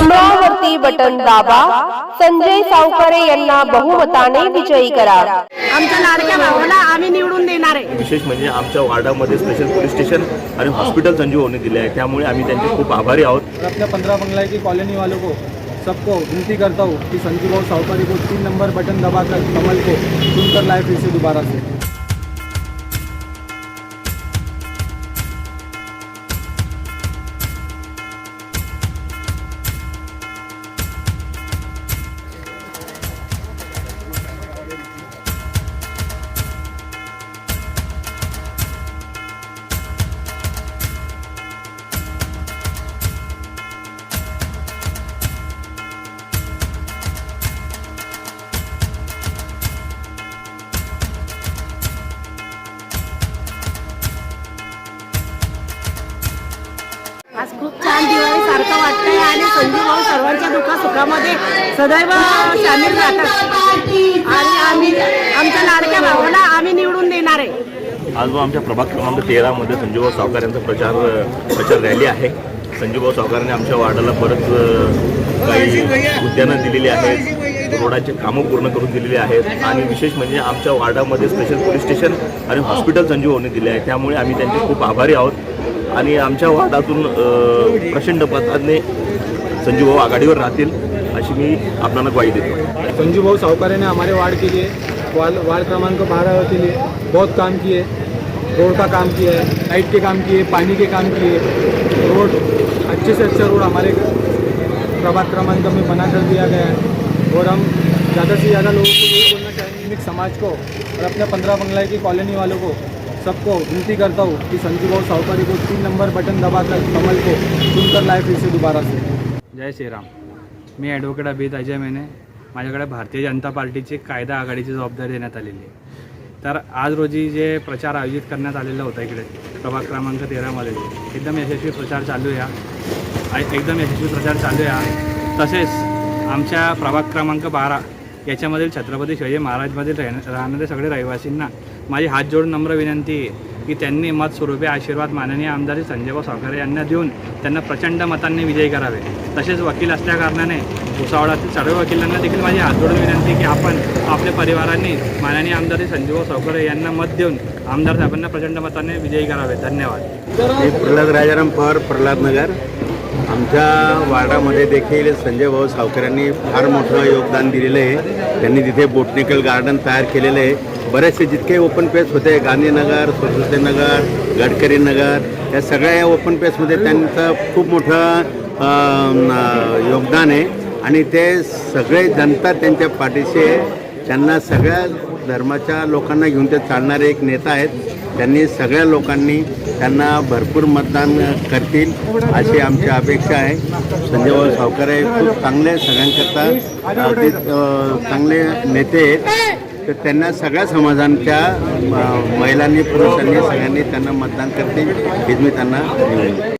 कमळावरती button दाबा. संजय सावकारे यांना बहुमताने विजयी करा. आमच्या लाडक्या भावाला आम्ही निवडून देणार आहे. विशेष म्हणजे आमच्या वार्डामध्ये स्पेशल पोलीस स्टेशन आणि हॉस्पिटल संजीव होणे दिले आहे. त्यामुळे आम्ही त्यांचे खूप आभारी आहोत. और अपने पंद्रह बंगला की कॉलोनी वालों को सबको विनती करता हूँ कि संजू भाव सावकारी को तीन नंबर बटन दबाकर कमल को चुनकर लाए फिर से दोबारा से. छान दिवाळी सारखं वाटतंय आणि संजू भाऊ सर्वांच्या दुःखा सुखामध्ये सदैव सामील राहतात. आणि आम्ही आमच्या लाडक्या भावाला आम्ही निवडून देणार आहे. आज आमच्या प्रभाग क्रमांक तेरामध्ये संजूभाऊ सावकार यांचा प्रचार प्रचार रॅली आहे. संजूभाऊ सावकारांनी आमच्या वार्डाला परत काही उद्यानं दिलेली आहेत. रोडाचे कामं पूर्ण करून दिलेली आहेत. आणि विशेष म्हणजे आमच्या वार्डामध्ये स्पेशल पोलीस स्टेशन आणि हॉस्पिटल संजूभाऊने दिले आहे. त्यामुळे आम्ही त्यांचे खूप आभारी आहोत. आणि आमच्या वार्डातून प्रचंड पदाने संजूभाऊ आघाडीवर राहतील अशी मी आपल्याला ग्वाही देतो. संजू सावकारे ने हमारे वार्ड के लिए वार्ड वार्ड क्रमांक बारह के लिए बहुत काम किए रोड का काम किया. है लाइट के काम किए पानी के काम किए रोड अच्छे से अच्छा रोड हमारे प्रभाग क्रमांक में बना कर दिया गया है. और हम ज़्यादा से ज़्यादा लोगों को यही बोलना चाहेंगे समाज को और अपने पंद्रह बंगला की कॉलोनी वालों को सबको विनती करता हूँ कि संजू भाव सावकारी को तीन नंबर बटन दबाकर कमल को सुनकर लाए फिर से दोबारा से। जय श्रीराम। मी ॲडव्होकेट अभित अजय मेने। माझ्याकडे भारतीय जनता पार्टीची कायदा आघाडीची जबाबदारी देण्यात आलेली आहे. तर आज रोजी जे प्रचार आयोजित करण्यात आलेला होता इकडे प्रभाग क्रमांक तेरामध्ये एकदम यशस्वी प्रचार चालू आहे एकदम यशस्वी प्रचार चालू आहे तसेच आमच्या प्रभाग क्रमांक बारा याच्यामधील छत्रपती शिवाजी महाराजमधील राहण राहणारे सगळे रहिवासींना माझी हात जोडून नम्र विनंती आहे की त्यांनी मत स्वरूपी आशीर्वाद माननीय आमदार संजयभाऊ सावकारे यांना देऊन त्यांना प्रचंड मतांनी विजयी करावे. तसेच वकील असल्याकारणाने भुसावळातील सर्व वकिलांना देखील माझी हात जोडून विनंती की आपण आपल्या परिवारांनी माननीय आमदार संजयभाऊ सावकारे यांना मत देऊन आमदार साहेबांना प्रचंड मताने विजयी करावे. धन्यवाद. प्रल्हाद राजाराम पवार प्रल्हाद नगर. आमच्या वार्डामध्ये देखील संजय भाऊ सावकरांनी फार मोठं योगदान दिलेलं आहे. त्यांनी तिथे बोटनिकल गार्डन तयार केलेलं आहे. बरेचसे जितके ओपन पेस होते गांधीनगर नगर गडकरी नगर या सगळ्या ओपन पेसमध्ये त्यांचं खूप मोठं योगदान आहे. आणि ते सगळे जनता त्यांच्या पाठीशी आहे. त्यांना सगळ्या धर्माच्या लोकांना घेऊन ते चालणारे एक नेता आहेत. त्यांनी सगळ्या लोकांनी त्यांना भरपूर मतदान करतील अशी आमची अपेक्षा आहे. संजयभाऊ सावकारे खूप चांगले सगळ्यांकरता ते चांगले नेते आहेत. तर त्यांना सगळ्या समाजांच्या महिलांनी पुरुषांनी सगळ्यांनी त्यांना मतदान करतील हेच मी त्यांना